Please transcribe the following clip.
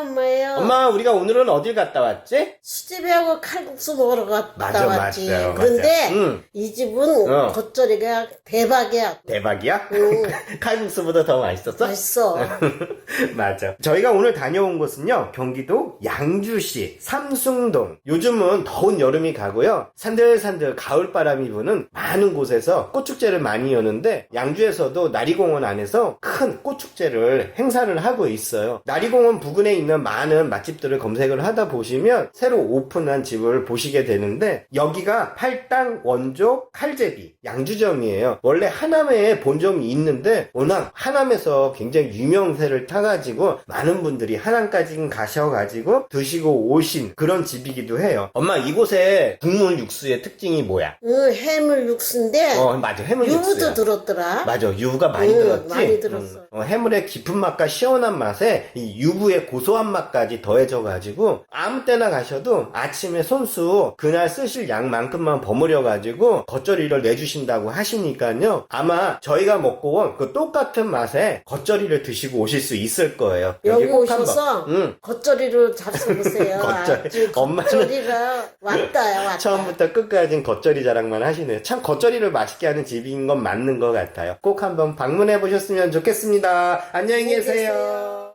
엄마예요. 엄마, 우리가 오늘은 어딜 갔다 왔지? 수제비하고 칼국수 먹으러 갔다 맞아, 왔지. 맞아요, 그런데 맞아. 응. 이 집은 어. 겉절이가 대박이야. 대박이야? 응. 칼국수보다 더 맛있었어? 맛있어. 맞아. 저희가 오늘 다녀온 곳은요, 경기도 양주시 삼숭동. 요즘은 더운 여름이 가고요, 산들산들 가을바람이 부는 많은 곳에서 꽃축제를 많이 여는데, 양주에서도 나리공원 안에서 큰 꽃축제를 행사를 하고 있어요. 나리공원 부근에 있는 많은 맛집들을 검색을 하다 보시면, 새로 오픈한 집을 보시게 되는데, 여기가 팔당 원조 칼제비 양주점이에요. 원래 하남에 본점이 있는데, 워낙 하남에서 굉장히 유명세를 타가지고 많은 분들이 하남까지 가셔가지고 드시고 오신 그런 집이기도 해요. 엄마 이곳에 국물 육수의 특징이 뭐야? 응, 해물 육수인데 어 맞아 해물 유부도 육수야. 들었더라. 맞아 유부가 많이 응, 들었지. 많이 들었어. 어, 해물의 깊은 맛과 시원한 맛에 이 유부의 고소한 맛까지 더해져가지고 아무 때나 가셔도 아침에 손수 그날 쓰실 양만큼만 버무려가지고 겉절이를 내주신다고 하시니까요 아마 저희가 먹고 온 그 똑같은 맛에 겉절이를 드시고 오실 수 있을 거예요. 여기 꼭 한번. 오셔서 응. 겉절이를 잡숴보세요. 겉절이. 아주 엄마는- 겉절이가 왔다야 왔다. 처음부터 끝까지 겉절이 자랑만 하시네요. 참 겉절이를 맛있게 하는 집인 건 맞는 것 같아요. 꼭 한번 방문해 보셨으면 좋겠습니다. 안녕히 계세요.